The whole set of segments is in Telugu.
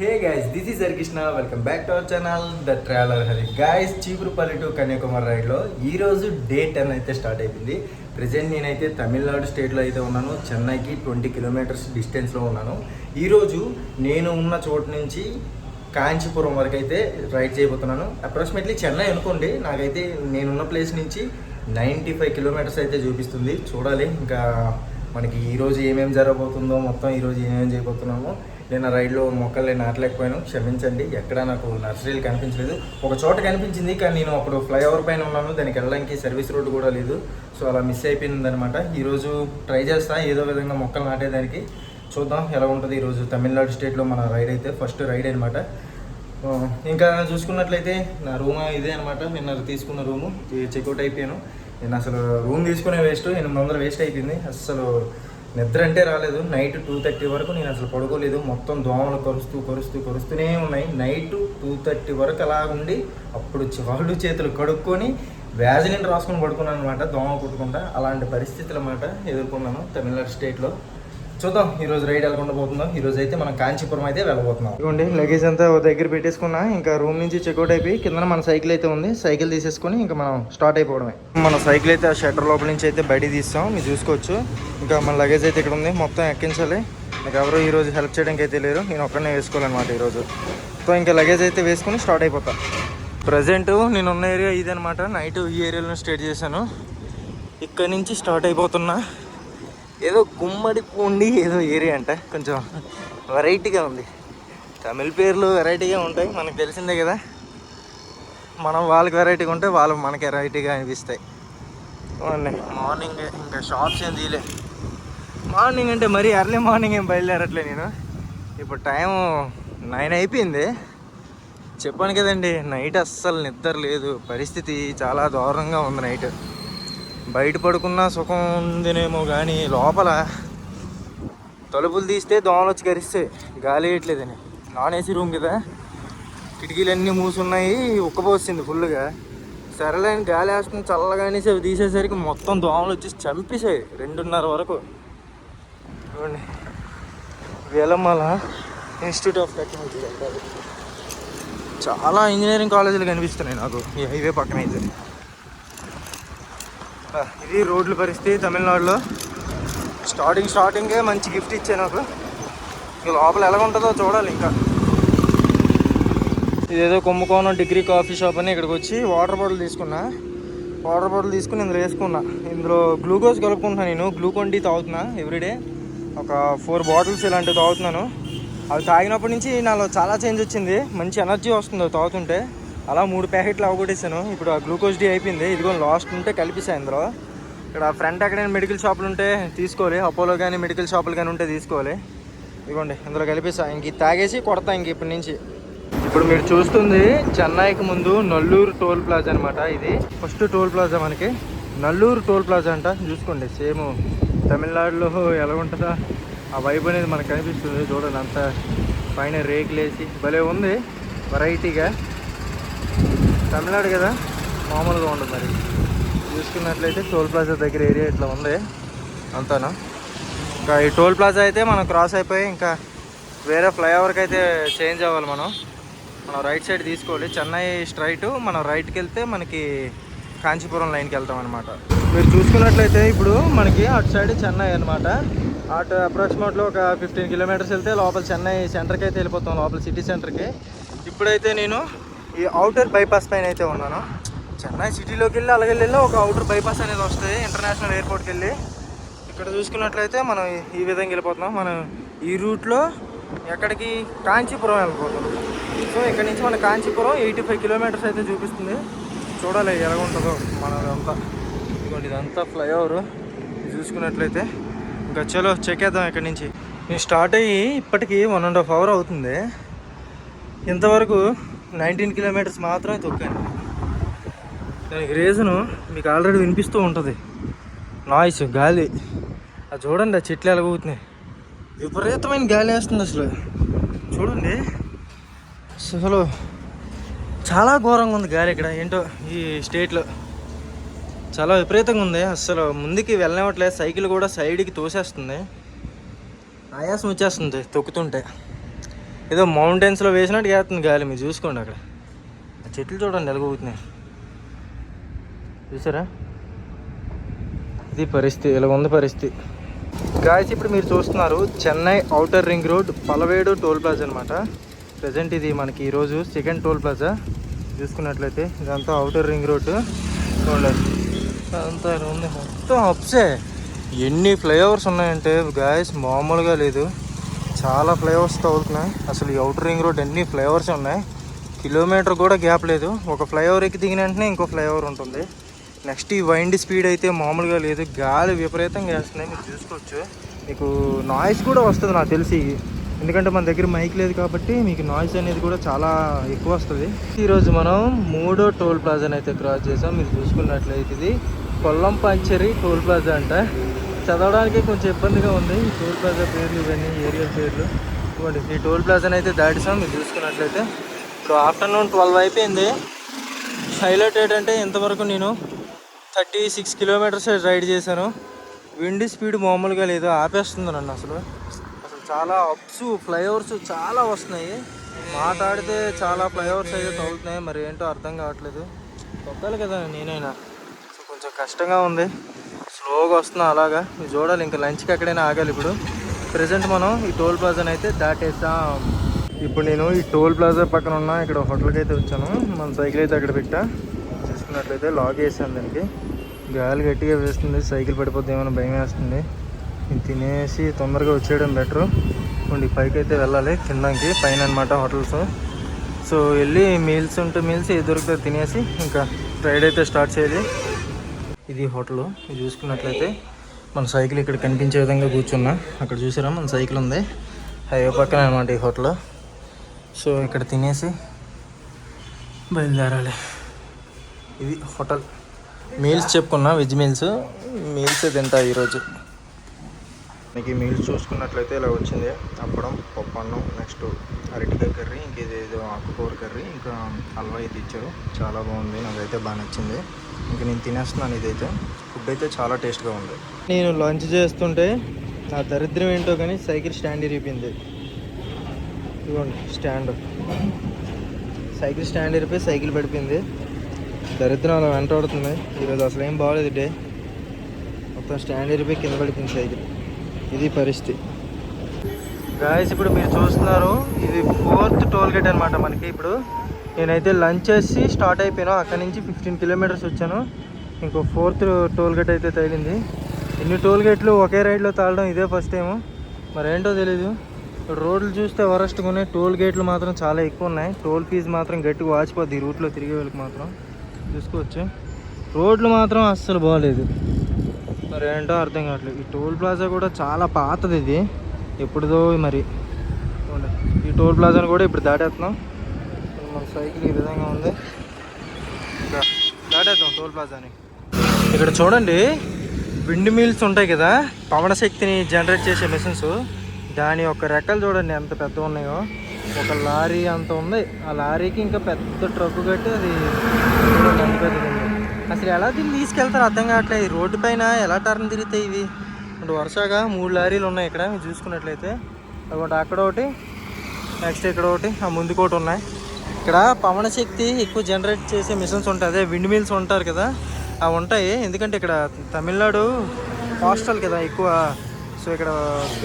Hey guys this is Harikrishna welcome back to our channel the traveller Hari guys Cheepurupalli to Kanyakumari రైడ్లో ఈ రోజు డే టెన్ అయితే స్టార్ట్ అయిపోయింది. ప్రజెంట్ నేనైతే తమిళనాడు స్టేట్లో అయితే ఉన్నాను. చెన్నైకి ట్వంటీ కిలోమీటర్స్ డిస్టెన్స్లో ఉన్నాను. ఈరోజు నేను ఉన్న చోటు నుంచి కాంచీపురం వరకు అయితే రైడ్ చేయబోతున్నాను. అప్రాక్సిమేట్లీ చెన్నై అనుకోండి నాకైతే నేనున్న ప్లేస్ నుంచి నైంటీ ఫైవ్ కిలోమీటర్స్ అయితే చూపిస్తుంది. చూడాలి ఇంకా మనకి ఈరోజు ఏమేమి జరగబోతుందో మొత్తం ఈరోజు ఏమేమి చేయబోతున్నామో. నేను ఆ రైడ్లో మొక్కలు నాటలేకపోయాను క్షమించండి ఎక్కడ నాకు నర్సరీలు కనిపించలేదు. ఒక చోట కనిపించింది కానీ నేను అప్పుడు ఫ్లైఓవర్ పైన ఉన్నాను. దానికి వెళ్ళడానికి సర్వీస్ రోడ్డు కూడా లేదు. సో అలా మిస్ అయిపోయింది అనమాట ఈరోజు ట్రై చేస్తా ఏదో విధంగా మొక్కలు నాటేదానికి. చూద్దాం ఎలా ఉంటుంది ఈరోజు తమిళనాడు స్టేట్లో మన రైడ్ అయితే ఫస్ట్ రైడ్ అనమాట ఇంకా చూసుకున్నట్లయితే నా రూమ్ ఇదే అనమాట నిన్న తీసుకున్న రూము. చెక్అవుట్ అయిపోయాను. నేను అసలు రూమ్ తీసుకునే వేస్ట్ ఎనిమిది వందలు వేస్ట్ అయిపోయింది. అసలు నిద్ర అంటే రాలేదు. నైట్ టూ థర్టీ వరకు నేను అసలు పడుకోలేదు. మొత్తం దోమలు కరుస్తూ కరుస్తూ కరుస్తూనే ఉన్నాయి. నైట్ టూ థర్టీ వరకు అలా ఉండి అప్పుడు చాలు చేతులు కడుక్కొని వ్యాజిలిన్ రాసుకొని పడుకున్నాను అనమాట దోమ కుట్టుకుంటా. అలాంటి పరిస్థితులు అన్నమాట ఎదుర్కొన్నాను తమిళనాడు స్టేట్లో చూద్దాం ఈ రోజు రైడ్ వెళ్ళకుండా ఈ రోజు అయితే మనం కాంచీపురం అయితే వెళ్ళబోతున్నాం. ఇదిగోండి లగేజ్ అంతా ఒక దగ్గర పెట్టేసుకున్నా ఇంకా రూమ్ నుంచి చెక్అవుట్ అయిపోయి కింద మన సైకిల్ అయితే ఉంది. సైకిల్ తీసేసుకుని ఇంకా మనం స్టార్ట్ అయిపోవడమే. మన సైకిల్ అయితే ఆ షట్టర్ లోపల నుంచి అయితే బయట తీస్తాం మీరు చూసుకోవచ్చు. ఇంకా మన లగేజ్ అయితే ఇక్కడ ఉంది మొత్తం ఎక్కించాలి. నాకు ఎవరు ఈ రోజు హెల్ప్ చేయడానికి అయితే లేరు నేను ఒక్కడనే వేసుకోవాలన్నమాట ఈరోజు సో ఇంకా లగేజ్ అయితే వేసుకొని స్టార్ట్ అయిపోతా. ప్రజెంట్ నేను ఉన్న ఏరియా ఇదనమాట నైట్ ఈ ఏరియాలో స్టే చేశాను. ఇక్కడ నుంచి స్టార్ట్ అయిపోతున్నా. ఏదో గుమ్మడి పూండి ఏదో ఏరియా అంట. కొంచెం వెరైటీగా ఉంది. తమిళ పేర్లు వెరైటీగా ఉంటాయి మనకు తెలిసిందే కదా. మనం వాళ్ళకి వెరైటీగా ఉంటే వాళ్ళు మనకి వెరైటీగా అనిపిస్తాయి. మార్నింగ్ ఇంకా షాప్స్ ఏం తీయలే. మార్నింగ్ అంటే మరీ ఎర్లీ మార్నింగ్ ఏం బయలుదేరట్లే నేను. ఇప్పుడు టైం నైన్ అయిపోయింది. చెప్పాను కదండి నైట్ అస్సలు నిద్ర లేదు. పరిస్థితి చాలా దారుణంగా ఉంది నైట్. బయట పడుకున్న సుఖం ఉందినేమో కానీ లోపల తలుపులు తీస్తే దోమలు వచ్చి కరిస్తాయి గాలి వేయట్లేదని. నాన్ ఏసీ రూమ్ కదా కిటికీలన్నీ మూసున్నాయి ఉక్కపోసింది ఫుల్గా సరేలేని గాలి వేస్తుంది చల్లగానేసి అవి తీసేసరికి మొత్తం దోమలు వచ్చి చంపేసాయి రెండున్నర వరకు. చూడండి. వేలమ్మాల ఇన్స్టిట్యూట్ ఆఫ్ టెక్నాలజీ చాలా ఇంజనీరింగ్ కాలేజీలు కనిపిస్తున్నాయి నాకు ఈ హైవే పక్కన అయితే. ఇది రోడ్ల పరిస్థితి తమిళనాడులో. స్టార్టింగ్ స్టార్టింగే మంచి గిఫ్ట్ ఇచ్చాను నాకు. ఇక లోపల ఎలా ఉంటుందో చూడాలి ఇంకా. ఇదేదో కుంభకోణం డిగ్రీ కాఫీ షాప్ అని ఇక్కడికి వచ్చి వాటర్ బాటిల్ తీసుకున్నా. వాటర్ బాటిల్ తీసుకుని ఇందులో వేసుకున్నా. ఇందులో గ్లూకోజ్ కలుపుకుంటున్నాను నేను. గ్లూకోన్ డీ తాగుతున్నా ఎవ్రీడే ఒక ఫోర్ బాటిల్స్ ఇలాంటివి తాగుతున్నాను. అవి తాగినప్పటి నుంచి నాలో చాలా చేంజ్ వచ్చింది. మంచి ఎనర్జీ వస్తుంది అవి తాగుతుంటే. అలా మూడు ప్యాకెట్లు అవగొట్టేసాను ఇప్పుడు ఆ గ్లూకోజ్ డి అయిపోయింది. ఇదిగో లాస్ట్ ఉంటే కలిపిసాను ఇందులో. ఇక్కడ ఫ్రంట్ ఎక్కడైనా మెడికల్ షాపులు ఉంటే తీసుకోవాలి. అపోలో కానీ మెడికల్ షాపులు కానీ ఉంటే తీసుకోవాలి. ఇదిగోండి ఇందులో కలిపేసా. ఇంక తాగేసి కొడతా ఇంక ఇప్పటి నుంచి. ఇప్పుడు మీరు చూస్తుంది చెన్నైకి ముందు నల్లూరు టోల్ ప్లాజా అనమాట ఇది. ఫస్ట్ టోల్ ప్లాజా మనకి. నల్లూరు టోల్ ప్లాజా అంట. చూసుకోండి సేమ్ తమిళనాడులో ఎలా ఉంటుందో? ఆ వైబ్ అనేది మనకు కనిపిస్తుంది. చూడండి అంత పైన రేకులేసి భలే ఉంది. వెరైటీగా తమిళనాడు కదా? మామూలుగా ఉండదు మరి. చూసుకున్నట్లయితే టోల్ ప్లాజా దగ్గర ఏరియా ఇట్లా ఉంది. అంతానా? ఇంకా ఈ టోల్ ప్లాజా అయితే మనం క్రాస్ అయిపోయి ఇంకా వేరే ఫ్లైఓవర్కి అయితే చేంజ్ అవ్వాలి మనం. మనం రైట్ సైడ్ తీసుకోవాలి. చెన్నై స్ట్రైట్ మనం రైట్కి వెళ్తే మనకి కాంచీపురం లైన్కి వెళ్తాం అనమాట మీరు చూసుకున్నట్లయితే ఇప్పుడు మనకి అటు సైడ్ చెన్నై అనమాట అటు అప్రాక్సిమేట్లో ఒక ఫిఫ్టీన్ కిలోమీటర్స్ వెళ్తే లోపల చెన్నై సెంటర్కి అయితే వెళ్ళిపోతాం లోపల సిటీ సెంటర్కి ఇప్పుడైతే నేను ఈ అవుటర్ బైపాస్ పైన అయితే ఉన్నాను. చెన్నై సిటీలోకి వెళ్ళి అలాగే వెళ్ళి ఒక అవుటర్ బైపాస్ అనేది వస్తుంది ఇంటర్నేషనల్ ఎయిర్పోర్ట్కి వెళ్ళి. ఇక్కడ చూసుకున్నట్లయితే మనం ఈ- విధంగా వెళ్ళిపోతున్నాం. మనం ఈ రూట్లో ఎక్కడికి? కాంచీపురం వెళ్ళిపోతున్నాం. సో ఇక్కడ నుంచి మన కాంచీపురం ఎయిటీ ఫైవ్ కిలోమీటర్స్ అయితే చూపిస్తుంది. చూడాలి ఎలా ఉంటుందో మనదంతా ఇదిగోండి ఇదంతా ఫ్లైఓవర్ చూసుకున్నట్లయితే ఇంకా చలో చెక్కేద్దాం ఇక్కడ నుంచి. నేను స్టార్ట్ అయ్యి ఇప్పటికీ వన్ అండ్ హాఫ్ అవర్ అవుతుంది. ఇంతవరకు నైన్టీన్ కిలోమీటర్స్ మాత్రమే తొక్కాను. దానికి రీజను మీకు ఆల్రెడీ వినిపిస్తూ ఉంటుంది. నాయిస్ గాలి. అది చూడండి ఆ చెట్లు ఎలాగవుతున్నాయి విపరీతమైన గాలి వేస్తుంది అసలు. చూడండి. అసలు చాలా ఘోరంగా ఉంది గాలి ఇక్కడ. ఏంటో ఈ స్టేట్లో చాలా విపరీతంగా ఉంది. అసలు ముందుకి వెళ్ళనివ్వట్లేదు. సైకిల్ కూడా సైడ్కి తోసేస్తుంది. ఆయాసం వచ్చేస్తుంది తొక్కుతుంటే. ఏదో మౌంటైన్స్లో వేసినట్టు వేస్తుంది గాలి మీరు చూసుకోండి అక్కడ. ఆ చెట్లు చూడండి ఎలాగవుతున్నాయి చూసారా? ఇది పరిస్థితి ఇలా ఉంది పరిస్థితి. గాయస్ ఇప్పుడు మీరు చూస్తున్నారు Chennai outer ring road Palavedu toll plaza అనమాట ప్రజెంట్ ఇది మనకి ఈరోజు సెకండ్ టోల్ ప్లాజా. చూసుకున్నట్లయితే ఇదంతా అవుటర్ రింగ్ రోడ్ చూడండి. అంతా ఉంది. మొత్తం అప్సే ఎన్ని ఫ్లైఓవర్స్ ఉన్నాయంటే గాయస్ మామూలుగా లేదు. చాలా ఫ్లైఓవర్స్ తగులుతున్నాయి అసలు ఈ అవుటర్ రింగ్ రోడ్ అన్ని ఫ్లైఓవర్స్ ఉన్నాయి. కిలోమీటర్ కూడా గ్యాప్ లేదు. ఒక ఫ్లైఓవర్ ఎక్కి దిగిన వెంటనే ఇంకో ఫ్లైఓవర్ ఉంటుంది. నెక్స్ట్ ఈ వైండ్ స్పీడ్ అయితే మామూలుగా లేదు. గాలి విపరీతంగా వేస్తున్నాయి. మీరు చూసుకోవచ్చు. మీకు నాయిస్ కూడా వస్తుంది నాకు తెలిసి. ఎందుకంటే మన దగ్గర మైక్ లేదు కాబట్టి మీకు నాయిస్ అనేది కూడా చాలా ఎక్కువ వస్తుంది. ఈరోజు మనం మూడో టోల్ ప్లాజాని అయితే క్రాస్ చేసాం. మీరు చూసుకున్నట్లయితే ఇది కొల్లం పంచరి టోల్ ప్లాజా అంట. చదవడానికి కొంచెం ఇబ్బందిగా ఉంది. ఈ టోల్ ప్లాజా పేర్లు ఇవన్నీ ఏరియా పేర్లు ఇవ్వండి. ఈ టోల్ ప్లాజాని అయితే దాటిసాం మీరు చూసుకున్నట్లయితే. ఇప్పుడు ఆఫ్టర్నూన్ ట్వెల్వ్ అయిపోయింది. హైలైట్ ఏంటంటే ఇంతవరకు నేను థర్టీ సిక్స్ కిలోమీటర్స్ రైడ్ చేశాను. విండ్ స్పీడ్ మామూలుగా లేదు ఆపేస్తుంది నన్ను అసలు. అసలు చాలా అప్స్ ఫ్లైఓవర్స్ చాలా వస్తున్నాయి. మాట్లాడితే చాలా ఫ్లైఓవర్స్ అయితే తగులుతున్నాయి మరి ఏంటో అర్థం కావట్లేదు. తొక్కాలి కదా నేనైనా. కొంచెం కష్టంగా ఉంది. స్లోగా వస్తున్నాం అలాగా. మీరు చూడాలి ఇంకా లంచ్కి ఎక్కడైనా ఆగాలి ఇప్పుడు. ప్రజెంట్ మనం ఈ టోల్ ప్లాజాని అయితే దాటేద్దాం ఇప్పుడు నేను ఈ టోల్ ప్లాజా పక్కన ఉన్న ఇక్కడ హోటల్కి అయితే వచ్చాను. మన సైకిల్ అయితే అక్కడ పెట్టా. చూసుకున్నట్లయితే లాగ్ వేసాను దానికి. గాలి గట్టిగా వేస్తుంది. సైకిల్ పడిపోద్ది ఏమైనా భయం వేస్తుంది. ఇది తినేసి తొందరగా వచ్చేయడం బెటరు. ఇప్పుడు పైకి అయితే వెళ్ళాలి తినడానికి. పైన అనమాట హోటల్స్. సో వెళ్ళి మీల్స్ ఉంటే మీల్స్ ఏ దొరికితే తినేసి ఇంకా రైడ్ అయితే స్టార్ట్ చేయాలి. ఇది హోటల్. ఇది చూసుకున్నట్లయితే మన సైకిల్ ఇక్కడ కనిపించే విధంగా కూర్చున్నా. అక్కడ చూసారా? మన సైకిల్ ఉంది. హైవే పక్కన అనమాట ఈ హోటల్. సో ఇక్కడ తినేసి బయలుదేరాలి. ఇది హోటల్. మీల్స్ చెప్పుకున్నా వెజ్ మీల్స్. మీల్స్ తింటా ఈరోజు. మీకు ఈ మీల్స్ చూసుకున్నట్లయితే ఇలా వచ్చింది. అప్పడం పప్పు అన్నం నెక్స్ట్ అరటికాయ కర్రీ ఇంక ఇదేదో ఆకుకూర కర్రీ ఇంకా హల్వా అయితే ఇచ్చారు. చాలా బాగుంది. నాకైతే బాగా నచ్చింది. ఇంకా నేను తినేస్తున్నాను ఇదైతే. ఫుడ్ అయితే చాలా టేస్ట్గా ఉంది. నేను లంచ్ చేస్తుంటే నా దరిద్రం ఏంటో కానీ సైకిల్ స్టాండ్ ఇరిపింది ఇదిగోండి స్టాండ్. సైకిల్ స్టాండ్ ఇరిపోయి సైకిల్ పడిపోయింది. దరిద్రం అలా వెంటాడుతుంది ఈరోజు అసలు ఏం బాగలేదు డే. మొత్తం స్టాండ్ ఇరిపోయి కింద పడిపోయింది సైకిల్. ఇది పరిస్థితి. గాయస్ ఇప్పుడు మీరు చూస్తున్నారు ఇది ఫోర్త్ టోల్ గేట్ అనమాట మనకి ఇప్పుడు. నేనైతే లంచ్ చేసి స్టార్ట్ అయిపోయాను అక్కడ నుంచి ఫిఫ్టీన్ కిలోమీటర్స్ వచ్చాను. ఇంకో ఫోర్త్ టోల్ గేట్ అయితే తగిలింది. ఇన్ని టోల్ గేట్లు ఒకే రైడ్లో తాళడం ఇదే ఫస్ట్ టైము మరేంటో తెలీదు. ఇప్పుడు రోడ్లు చూస్తే వరస్ట్గా ఉన్నాయి టోల్ గేట్లు మాత్రం చాలా ఎక్కువ ఉన్నాయి. టోల్ ఫీజు మాత్రం గట్టిగా వాచిపోద్ది ఈ రూట్లో తిరిగే వాళ్ళకి మాత్రం. చూసుకోవచ్చు. రోడ్లు మాత్రం అస్సలు బాగాలేదు మరి ఏంటో అర్థం కావట్లేదు. ఈ టోల్ ప్లాజా కూడా చాలా పాతది ఇది. ఎప్పుడుదో మరి. ఈ టోల్ ప్లాజాను కూడా ఇప్పుడు దాటేస్తున్నాం. మన సైకిల్ ఈ విధంగా ఉంది. దాటేద్దాం టోల్ ప్లాజాని. ఇక్కడ చూడండి విండ్ మిల్స్ ఉంటాయి కదా. పవన శక్తిని జనరేట్ చేసే మిషన్స్. దాని యొక్క రెక్కలు చూడండి ఎంత పెద్ద ఉన్నాయో. ఒక లారీ అంత ఉంది. ఆ లారీకి ఇంకా పెద్ద ట్రక్ కట్టి అది చూడండి ఎంత పెద్దది అసలు ఎలా దీన్ని తీసుకెళ్తారు అర్థం కావట్లేదు. ఈ రోడ్డు పైన ఎలా టర్న్ తిరుగుతాయి ఇవి? అంటే వరుసగా మూడు లారీలు ఉన్నాయి ఇక్కడ మీరు చూసుకున్నట్లయితే. ఒకటి అక్కడ ఒకటి నెక్స్ట్ ఇక్కడ ఒకటి ఆ ముందుకు ఒకటి ఉన్నాయి. ఇక్కడ పవన శక్తి ఎక్కువ జనరేట్ చేసే మిషన్స్ ఉంటాయి. అదే విండ్ మిల్స్ ఉంటారు కదా అవి ఉంటాయి. ఎందుకంటే ఇక్కడ తమిళనాడు కోస్టల్ కదా ఎక్కువ. సో ఇక్కడ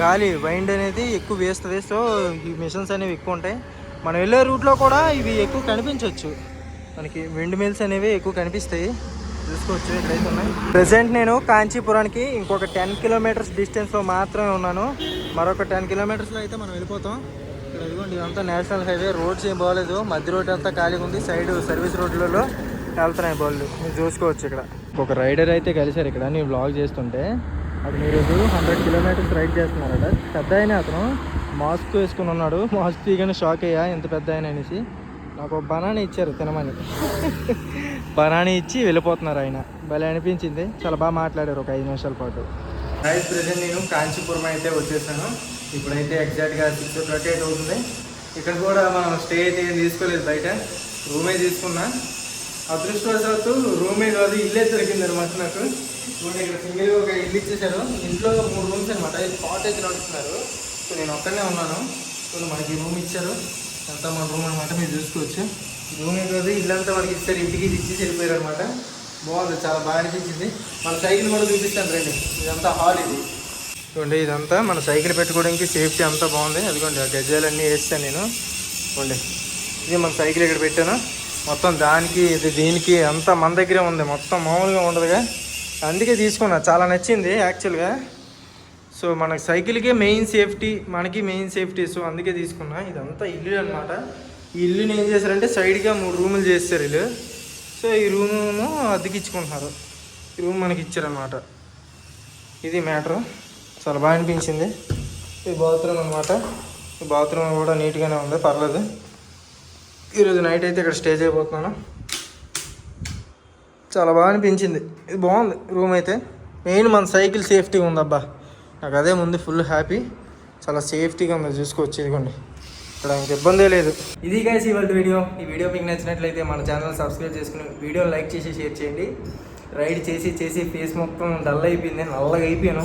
గాలి వైండ్ అనేది ఎక్కువ వేస్తుంది సో ఈ మిషన్స్ అనేవి ఎక్కువ ఉంటాయి. మనం వెళ్ళే రూట్లో కూడా ఇవి ఎక్కువ కనిపించవచ్చు మనకి విండ్ మిల్స్ అనేవి ఎక్కువ కనిపిస్తాయి. చూసుకోవచ్చు ఇక్కడైతే ఉన్నాయి. ప్రజెంట్ నేను కాంచీపురానికి ఇంకొక టెన్ కిలోమీటర్స్ డిస్టెన్స్లో మాత్రమే ఉన్నాను. మరొక టెన్ కిలోమీటర్స్లో అయితే మనం వెళ్ళిపోతాం. ఇక్కడ ఇదిగోండి ఇదంతా నేషనల్ హైవే. రోడ్స్ ఏం బాగలేదు. మధ్య రోడ్ అంతా ఖాళీగా ఉంది. సైడ్ సర్వీస్ రోడ్లలో వెళ్తున్నాయి బళ్ళు. మీరు చూసుకోవచ్చు ఇక్కడ. ఒక రైడర్ అయితే కలిశారు ఇక్కడ. నేను బ్లాగ్ చేస్తుంటే. అతను ఈరోజు హండ్రెడ్ కిలోమీటర్స్ రైడ్ చేస్తున్నారట. పెద్ద ఆయన అతను. మాస్క్ వేసుకుని ఉన్నాడు. మాస్క్ తీగానే షాక్ అయ్యా. ఎంత పెద్ద ఆయన అనేసి. నాకు ఒక బనానా ఇచ్చారు తినమని. బనానా ఇచ్చి వెళ్ళిపోతున్నారు ఆయన. భలే అనిపించింది. చాలా బాగా మాట్లాడారు ఒక ఐదు నిమిషాల పాటు. నైట్ ప్రజెంట్ నేను కాంచీపురం అయితే వచ్చేసాను. ఇప్పుడైతే ఎగ్జాక్ట్గా సిక్స్ థర్టీ ఎయిట్ అవుతుంది. ఇక్కడ కూడా మనం స్టే అయితే ఏం తీసుకోలేదు బయట. రూమే తీసుకున్నా. అదృష్టవశాత్తు రూమే కాదు ఇల్లే దొరికింది అనమాట నాకు. ఇప్పుడు ఇక్కడ సింగిల్గా ఒక ఇల్లు ఇచ్చేసారు ఇంట్లో మూడు రూమ్స్ అనమాట ఇది కాటేజ్ నడుస్తున్నారు సో నేను ఒక్కనే ఉన్నాను. సో మనకి రూమ్ ఇచ్చారు. అంతా మన రూమ్ అనమాట మీరు చూసుకోవచ్చు. రూమ్ కాదు ఇల్లంతా మనకి ఇచ్చారు ఇంటికి ఇచ్చేసి వెళ్ళిపోయారు అనమాట బాగుంది చాలా బాగా అనిపించింది. మన సైకిల్ కూడా చూపిస్తాను రండి ఇదంతా హాల్ ఇది. చూడండి ఇదంతా మన సైకిల్ పెట్టుకోవడానికి సేఫ్టీ అంతా బాగుంది. అదిగోండి ఆ గజాలన్నీ వేస్తాను నేను. చూడండి ఇది మన సైకిల్ ఇక్కడ పెట్టాను. మొత్తం దానికి ఇది దీనికి అంతా మన దగ్గరే ఉంది. మొత్తం మామూలుగా ఉండదుగా. అందుకే తీసుకున్నా చాలా నచ్చింది యాక్చువల్గా సో మనకి సైకిల్కే మెయిన్ సేఫ్టీ మనకి మెయిన్ సేఫ్టీ. సో అందుకే తీసుకున్నా. ఇదంతా ఇల్లు అనమాట ఈ ఇల్లుని ఏం చేశారంటే సైడ్గా మూడు రూములు చేస్తారు వీళ్ళు సో ఈ రూము అద్దెకిచ్చుకుంటున్నారు. ఈ రూమ్ మనకి ఇచ్చారనమాట ఇది మ్యాటర్. చాలా బాగా అనిపించింది. ఈ బాత్రూమ్ అనమాట ఈ బాత్రూమ్ కూడా నీట్గానే ఉంది. పర్లేదు. ఈరోజు నైట్ అయితే ఇక్కడ స్టే చేయబోతున్నాను. చాలా బాగా అనిపించింది. ఇది బాగుంది రూమ్ అయితే. మెయిన్ మన సైకిల్ సేఫ్టీ ఉందబ్బా. నాకు అదే ముందు ఫుల్ హ్యాపీ చాలా సేఫ్టీగా ఉంది చూసుకోవచ్చు ఇదిగోండి. ఇక్కడ ఇంక ఇబ్బందే లేదు. ఇది గైస్ ఇవాళ వీడియో ఈ వీడియో మీకు నచ్చినట్లయితే మన ఛానల్ సబ్స్క్రైబ్ చేసుకుని వీడియో లైక్ చేసి షేర్ చేయండి. రైడ్ చేసి చేసి ఫేస్ మొత్తం డల్ అయిపోయింది నల్లగా అయిపోయాను.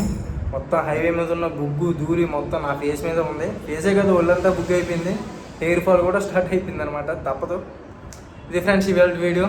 మొత్తం హైవే మీద ఉన్న బుగ్గు దూరి మొత్తం నా ఫేస్ మీద ఉంది. ఫేసే కదా ఒళ్ళంతా బుగ్గు అయిపోయింది హెయిర్ ఫాల్ కూడా స్టార్ట్ అయిపోయింది అనమాట తప్పదు. ఇది ఫ్రెండ్స్ ఇవాళ వీడియో